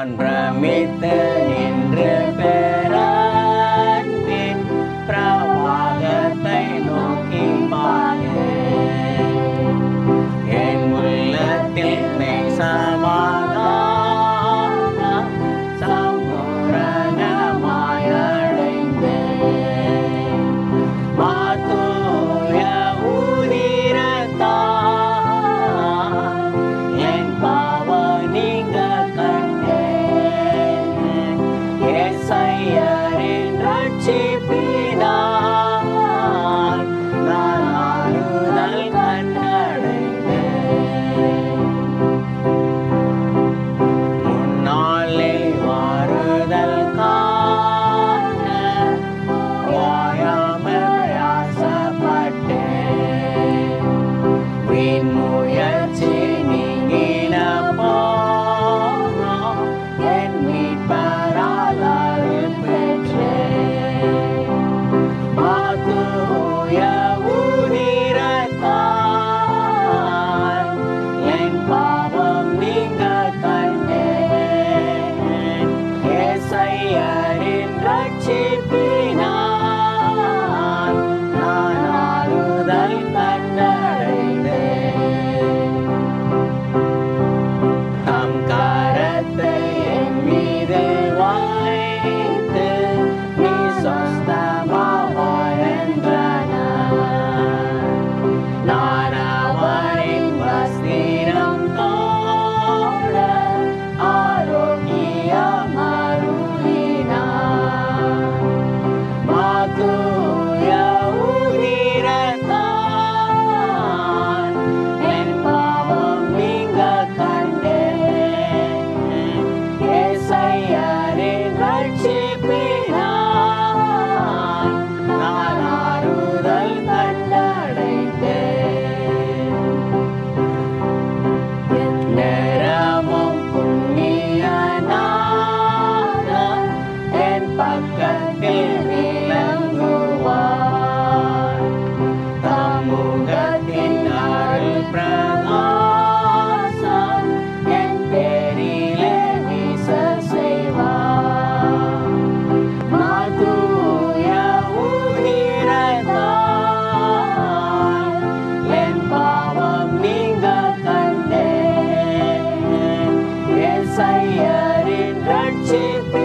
on Bramitan in Father. ஏசையரின் ரட்சிப்பு